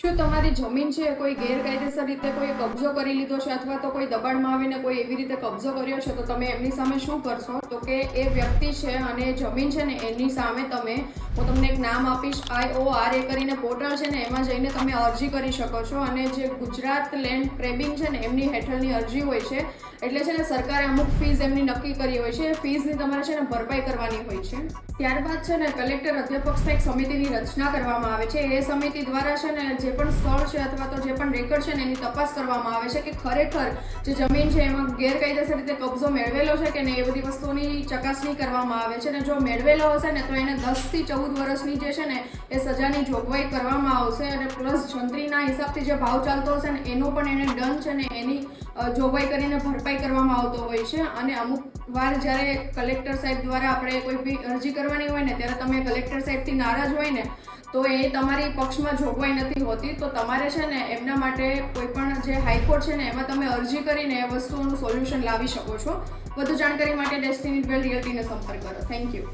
શું તમારી જમીન છે? કોઈ ગેરકાયદેસર રીતે કોઈ કબજો કરી લીધો છે અથવા તો કોઈ દબાણમાં આવીને કોઈ એવી રીતે કબજો કર્યો છે? તો તમે એમની સામે શું કરશો? તો કે એ વ્યક્તિ છે અને જમીન છે ને, એની સામે તમે, હું તમને એક નામ આપીશ, આઈ ઓ આર એ કરીને પોર્ટલ છે ને, એમાં જઈને તમે અરજી કરી શકો છો. અને જે ગુજરાત લેન્ડ ક્રેબિંગ છે ને, એમની હેઠળની અરજી હોય છે. એટલે છે ને, સરકારે અમુક ફીસ એમની નક્કી કરી હોય છે. એ ફીસની તમારે છે ને, ભરપાઈ કરવાની હોય છે. ત્યારબાદ છે ને, કલેક્ટર અધ્યક્ષ એક સમિતિની રચના કરવામાં આવે છે. એ સમિતિ દ્વારા છે ને, જે પણ સ્થળ છે અથવા તો જે પણ રેકર્ડ છે ને એની તપાસ કરવામાં આવે છે કે ખરેખર જે જમીન છે એમાં ગેરકાયદેસર રીતે કબજો મેળવેલો છે કે નહીં એ બધી વસ્તુની ચકાસણી કરવામાં આવે છે ને જો મેળવેલો હશે ને તો એને દસથી ચૌદ વર્ષની જે છે ને એ સજાની જોગવાઈ કરવામાં આવશે અને પ્લસ જંત્રીના હિસાબથી જે ભાવ ચાલતો હશે ને એનો પણ એને દંડ છે ને એની જોગવાઈ કરીને ભરપાઈ કરવામાં આવતો હોય છે. અને અમુક વાર જ્યારે કલેક્ટર સાહેબ દ્વારા આપણે કોઈ બી અરજી કરવાની હોય ને ત્યારે તમે કલેક્ટર સાહેબથી નારાજ હોય ને તો એ તમારી પક્ષમાં જોગવાઈ નથી હોતી. તો તમારે છે ને એમના માટે કોઈ પણ જે હાઈકોર્ટ છે ને, એમાં તમે અરજી કરીને એ વસ્તુઓનું સોલ્યુશન લાવી શકો છો. વધુ જાણકારી માટે ડેસ્ટિની ટ્વેલ રિયલ્ટીને સંપર્ક કરો. Thank you